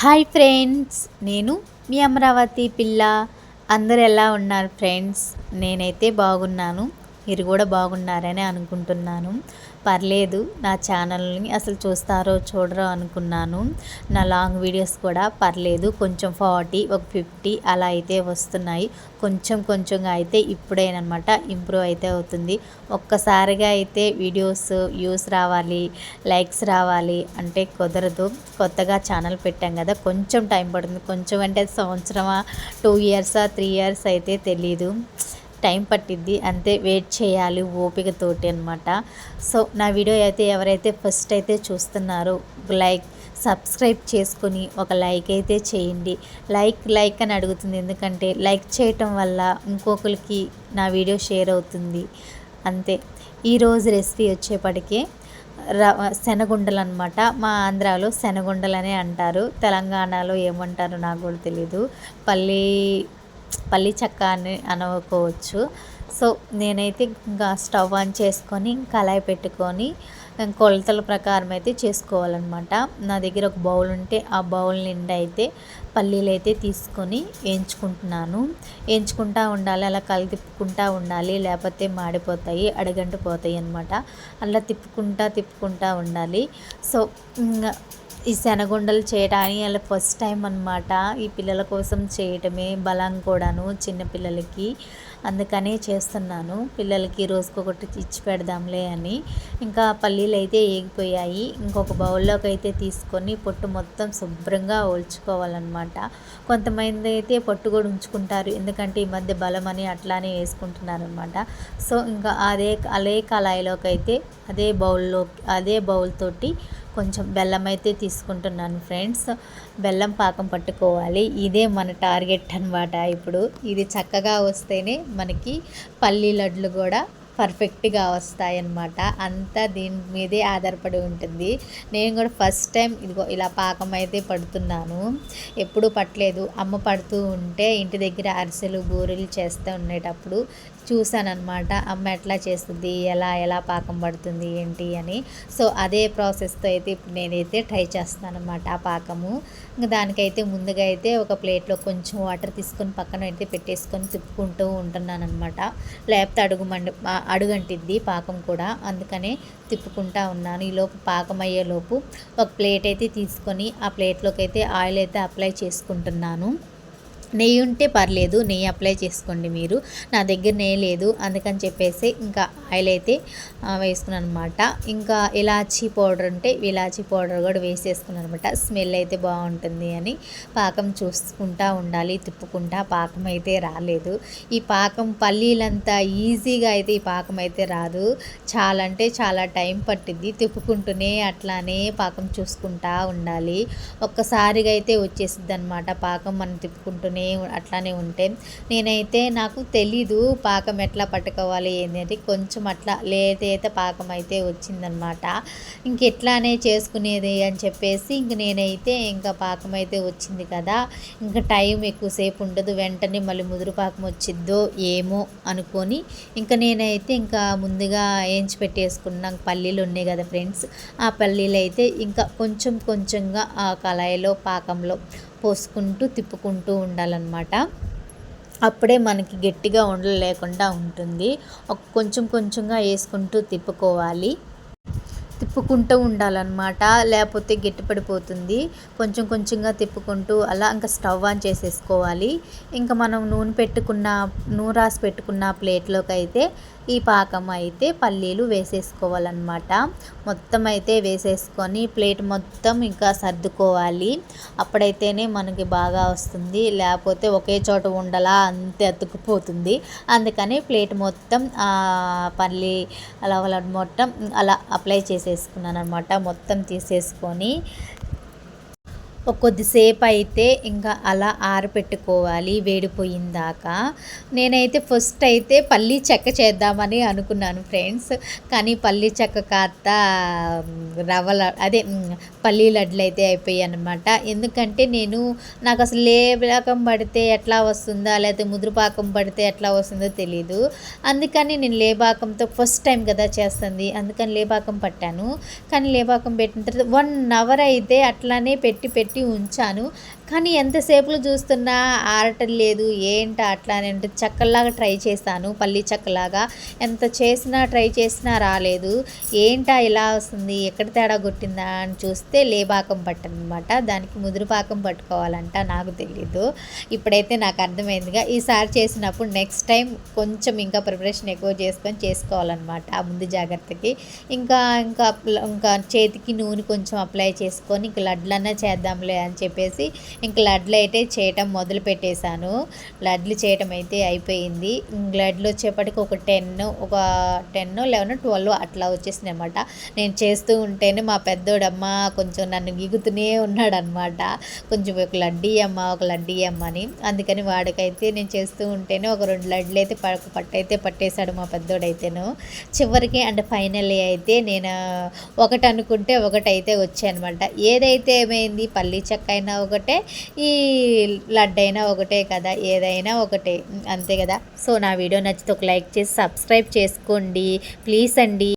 Hi friends నేను మీ అమరావతి పిల్ల. అందరు ఎలా ఉన్నారు ఫ్రెండ్స్? నేనైతే బాగున్నాను. మీరు కూడా బాగున్నారని అనుకుంటున్నాను. పర్లేదు నా ఛానల్ని అసలు చూస్తారో చూడరో అనుకున్నాను. నా లాంగ్ వీడియోస్ కూడా పర్లేదు కొంచెం ఫార్టీ ఒక ఫిఫ్టీ అలా అయితే వస్తున్నాయి. కొంచెం కొంచెంగా అయితే ఇప్పుడేనమాట ఇంప్రూవ్ అయితే అవుతుంది. ఒక్కసారిగా అయితే వీడియోస్ వ్యూస్ రావాలి లైక్స్ రావాలి అంటే కుదరదు. కొత్తగా ఛానల్ పెట్టాం కదా కొంచెం టైం పడుతుంది. కొంచెం అంటే సంవత్సరమా టూ ఇయర్సా త్రీ ఇయర్స్ అయితే తెలీదు. టైం పట్టిద్ది అంతే వెయిట్ చేయాలి ఓపికతోటి అనమాట సో నా వీడియో అయితే ఎవరైతే ఫస్ట్ అయితే చూస్తున్నారో లైక్ సబ్స్క్రైబ్ చేసుకొని ఒక లైక్ అయితే చేయండి. లైక్ లైక్ అని అడుగుతుంది. ఎందుకంటే లైక్ చేయటం వల్ల ఇంకొకరికి నా వీడియో షేర్ అవుతుంది. అంతే. ఈరోజు రెసిపీ వచ్చేప్పటికే రవ శనగుండలు అనమాట మా ఆంధ్రాలో శనగుండలనే అంటారు. తెలంగాణలో ఏమంటారో నాకు కూడా తెలీదు. పల్లీ పల్లి చెక్క అని అనుకోవచ్చు సో నేనైతే ఇంకా స్టవ్ ఆన్ చేసుకొని కళాయి పెట్టుకొని కొలతల ప్రకారం అయితే చేసుకోవాలన్నమాట. నా దగ్గర ఒక బౌల్ ఉంటే ఆ బౌల్ నిండా అయితే పల్లీలు అయితే తీసుకొని వేయించుకుంటున్నాను వేయించుకుంటా ఉండాలి అలా కళ్ళు తిప్పుకుంటా ఉండాలి లేకపోతే మాడిపోతాయి అడగంటు పోతాయి అనమాట అలా తిప్పుకుంటా తిప్పుకుంటా ఉండాలి. సో ఈ శనగుండలు చేయడానికి అలా ఫస్ట్ టైం అనమాట ఈ పిల్లల కోసం చేయటమే బలం కూడాను చిన్నపిల్లలకి అందుకనే చేస్తున్నాను. పిల్లలకి రోజుకొకటి ఇచ్చి పెడదాంలే అని. ఇంకా పల్లీలు అయితే ఏగిపోయాయి. ఇంకొక బౌల్లోకి అయితే తీసుకొని పొట్టు మొత్తం శుభ్రంగా ఓల్చుకోవాలన్నమాట కొంతమంది అయితే పొట్టు కూడా ఉంచుకుంటారు. ఎందుకంటే ఈ మధ్య బలం అని అట్లానే వేసుకుంటున్నారు అనమాట సో ఇంకా అదే అదే కళాయిలోకి అయితే అదే బౌల్లో అదే బౌల్ తోటి కొంచెం బెల్లం అయితే తీసుకుంటున్నాను ఫ్రెండ్స్. బెల్లం పాకం పట్టుకోవాలి. ఇదే మన టార్గెట్ అనమాట ఇప్పుడు. ఇది చక్కగా వస్తేనే మనకి పల్లీ లడ్లు కూడా పర్ఫెక్ట్గా వస్తాయన్నమాట. అంతా దీని మీదే ఆధారపడి ఉంటుంది. నేను కూడా ఫస్ట్ టైం ఇదిగో ఇలా పాకం అయితే పడుతున్నాను. ఎప్పుడూ పట్టలేదు. అమ్మ పడుతూ ఉంటే ఇంటి దగ్గర అరిసెలు బూరెలు చేస్తూ ఉండేటప్పుడు చూశానమాట అమ్మ ఎట్లా చేస్తుంది? ఎలా ఎలా పాకం పడుతుంది? ఏంటి? అని. సో అదే ప్రాసెస్తో అయితే ఇప్పుడు నేనైతే ట్రై చేస్తాను అనమాట ఆ పాకము. ఇంకా దానికైతే ముందుగా అయితే ఒక ప్లేట్లో కొంచెం వాటర్ తీసుకొని పక్కన అయితే పెట్టేసుకొని తిప్పుకుంటూ ఉంటున్నాను అనమాట లేకపోతే అడుగు మండి అడుగంటిద్ది పాకం కూడా. అందుకనే తిప్పుకుంటా ఉన్నాను. ఈలోపు పాకం అయ్యేలోపు ఒక ప్లేట్ అయితే తీసుకొని ఆ ప్లేట్లోకి అయితే ఆయిల్ అయితే అప్లై చేసుకుంటున్నాను. నెయ్యి ఉంటే పర్లేదు నెయ్యి అప్లై చేసుకోండి మీరు. నా దగ్గర నెయ్యి లేదు అందుకని చెప్పేసి ఇంకా ఆయిల్ అయితే వేసుకున్నాను అనమాట ఇంకా ఇలాచీ పౌడర్ ఉంటే ఇలాచీ పౌడర్ కూడా వేసేసుకున్నాను అనమాట స్మెల్ అయితే బాగుంటుంది అని పాకం చూసుకుంటా ఉండాలి తిప్పుకుంటా పాకం అయితే రాలేదు. ఈ పాకం పల్లీలంతా ఈజీగా అయితే ఈ పాకం అయితే రాదు. చాలా అంటే చాలా టైం పట్టింది తిప్పుకుంటూనే అట్లానే పాకం చూసుకుంటా ఉండాలి. ఒక్కసారిగా అయితే వచ్చేసిద్ది అనమాట పాకం మనం తిప్పుకుంటూనే. అట్లానే ఉంటే నేనైతే నాకు తెలీదు పాకం ఎట్లా పట్టుకోవాలి ఏంటంటే కొంచెం అట్లా లేదైతే పాకం అయితే వచ్చిందనమాట ఇంకెట్లానే చేసుకునేది అని చెప్పేసి ఇంక నేనైతే ఇంకా పాకం అయితే వచ్చింది కదా. ఇంకా టైం ఎక్కువసేపు ఉండదు వెంటనే మళ్ళీ ముదురు పాకం వచ్చిద్దో ఏమో అనుకొని ఇంకా నేనైతే ఇంకా ముందుగా వేయించి పెట్టేసుకున్నాం. పల్లీలు ఉన్నాయి కదా ఫ్రెండ్స్ ఆ పల్లీలు అయితే ఇంకా కొంచెం కొంచెంగా ఆ కళాయిలో పాకంలో పోసుకుంటూ తిప్పుకుంటూ ఉండాలన్నమాట. అప్పుడే మనకి గట్టిగా ఉండలు లేకుండా ఉంటుంది. కొంచెం కొంచెంగా వేసుకుంటూ తిప్పుకోవాలి. తిప్పుకుంటూ ఉండాలన్నమాట. లేకపోతే గట్టిపడిపోతుంది కొంచెం కొంచెంగా తిప్పుకుంటూ అలా ఇంకా స్టవ్ ఆన్ చేసేసుకోవాలి. ఇంకా మనం నూనె పెట్టుకున్న నూనె రాసి పెట్టుకున్న ప్లేట్లోకి అయితే ఈ పాకం అయితే పల్లీలు వేసేసుకోవాలన్నమాట. మొత్తం అయితే వేసేసుకొని ప్లేట్ మొత్తం ఇంకా సర్దుకోవాలి. అప్పుడైతేనే మనకి బాగా వస్తుంది. లేకపోతే ఒకే చోట ఉండలా అంతే అతుక్కుపోతుంది అందుకని ప్లేట్ మొత్తం పల్లి అలా మొత్తం అలా అప్లై చేసేసుకున్నాను అనమాట మొత్తం తీసేసుకొని కొద్దిసేపు అయితే ఇంకా అలా ఆరపెట్టుకోవాలి వేడిపోయిన దాకా నేనైతే ఫస్ట్ అయితే పల్లీ చెక్క చేద్దామని అనుకున్నాను ఫ్రెండ్స్. కానీ పల్లీ చెక్క కాస్త రవ్వ అదే పల్లీ లడ్లు అయితే అయిపోయాయి అనమాట ఎందుకంటే నేను నాకు అసలు లేపాకం పడితే ఎట్లా వస్తుందా లేకపోతే ముదురుపాకం పడితే ఎట్లా వస్తుందో తెలీదు. అందుకని నేను లేపాకంతో ఫస్ట్ టైం కదా చేస్తుంది. అందుకని లేపాకం పట్టాను. కానీ లేపాకం పెట్టిన తర్వాత వన్ అవర్ అయితే అట్లానే పెట్టి పెట్టి పెట్టి ఉంచాను. కానీ ఎంతసేపులు చూస్తున్నా ఆరటం లేదు ఏంట అట్లా నేను చెక్కలాగా ట్రై చేశాను పల్లి చెక్కలాగా. ఎంత చేసినా ట్రై చేసినా రాలేదు. ఏంటా ఇలా వస్తుంది ఎక్కడ తేడా కొట్టిందా అని చూస్తే లేపాకం పట్టనమాట. దానికి ముదురు పాకం పట్టుకోవాలంట నాకు తెలీదు. ఇప్పుడైతే నాకు అర్థమైందిగా ఈసారి చేసినప్పుడు నెక్స్ట్ టైం కొంచెం ఇంకా ప్రిపరేషన్ ఎక్కువ చేసుకొని చేసుకోవాలన్నమాట ఆ ముందు జాగ్రత్తకి. ఇంకా ఇంకా ఇంకా చేతికి నూనె కొంచెం అప్లై చేసుకొని ఇంకా లడ్లన్నా చేద్దాంలే అని చెప్పేసి ఇంక లడ్లు అయితే చేయటం మొదలు పెట్టేశాను. లడ్లు చేయటం అయితే అయిపోయింది. లడ్లు వచ్చేప్పటికి ఒక టెన్ ఒక టెన్ లెవెన్ ట్వెల్వ్ అట్లా వచ్చేసింది అనమాట నేను చేస్తూ ఉంటేనే మా పెద్దోడమ్మ కొంచెం నన్ను గిగుతూనే ఉన్నాడనమాట కొంచెం ఒక లడ్డీ అమ్మ ఒక లడ్డీ అమ్మ అని. అందుకని వాడికైతే నేను చేస్తూ ఉంటేనే ఒక రెండు లడ్లు అయితే ప- పట్టయితే పట్టేశాడు మా పెద్దోడైతేను. చివరికి అండ్ ఫైనల్లీ అయితే నేను ఒకటి అనుకుంటే ఒకటి అయితే ఏదైతే ఏమైంది పల్లీ చెక్క అయినా ఒకటే ఈ లడ్డైనా అయినా ఒకటే కదా ఏదైనా ఒకటే. అంతే కదా. సో నా వీడియో నచ్చితే ఒక లైక్ చేసి సబ్స్క్రైబ్ చేసుకోండి. ప్లీజ్ అండి.